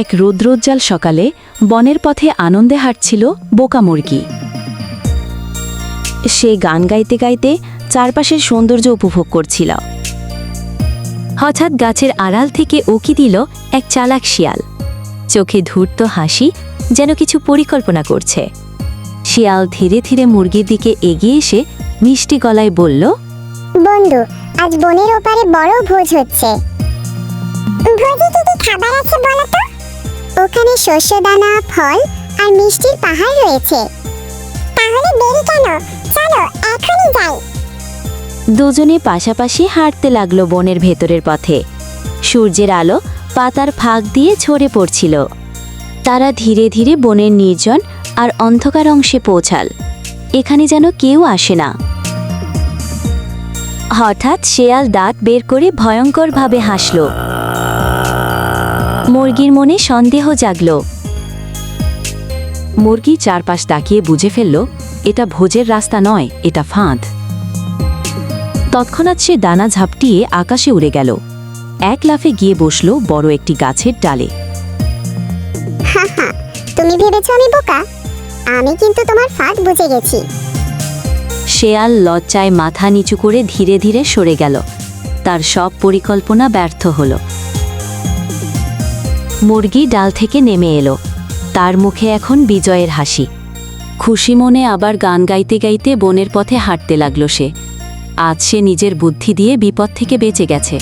এক রৌদ্রোজ্জ্বল সকালে বনের পথে আনন্দে হাঁটছিল বোকা মুরগি। সে গান গাইতে গাইতে চারপাশের সৌন্দর্য উপভোগ করছিল। হঠাৎ গাছের আড়াল থেকে ওকি দিল এক চালাক শিয়াল। চোখে ধূর্ত হাসি যেন কিছু পরিকল্পনা করছে। শিয়াল ধীরে ধীরে মুরগির দিকে এগিয়ে এসে মিষ্টি গলায় বলল, বন্ধু, আজ বনের ওপারে বড় ভোজ হচ্ছে। ভোজে কি কি খাবার আছে বলো তো? ওখানে শস্যদানা, ফল আর মিষ্টির পাহাড় রয়েছে। তাহলে দেরি কেন? চলো, এখনই যাই। দুজনে পাশাপাশি হাঁটতে লাগল বনের ভেতরের পথে। সূর্যের আলো পাতার ফাঁক দিয়ে ঝরে পড়ছিল। তারা ধীরে ধীরে বনের নির্জন আর অন্ধকার অংশে পৌঁছাল। এখানে যেন কেউ আসে না। হঠাৎ শেয়াল দাঁত বের করে ভয়ঙ্করভাবে হাসল। মুরগির মনে সন্দেহ জাগল। মুরগি চারপাশ তাকিয়ে বুঝে ফেলল এটা ভোজের রাস্তা নয় এটা ফাঁদ। তৎক্ষণাৎ সে দানা ঝাপটিয়ে আকাশে উড়ে গেল। এক লাফে গিয়ে বসল বড় একটি গাছের ডালে। তুমি ভেবেছো আমি বোকা? আমি কিন্তু তোমার ফাঁদ বুঝে গেছি। শেয়াল লজ্জায় মাথা নিচু করে ধীরে ধীরে সরে গেল। তার সব পরিকল্পনা ব্যর্থ হল। মুরগি ডাল থেকে নেমে এলো। তার মুখে এখন বিজয়ের হাসি। খুশি মনে আবার গান গাইতে গাইতে বনের পথে হাঁটতে লাগল সে। আজ সে নিজের বুদ্ধি দিয়ে বিপদ থেকে বেঁচে গেছে।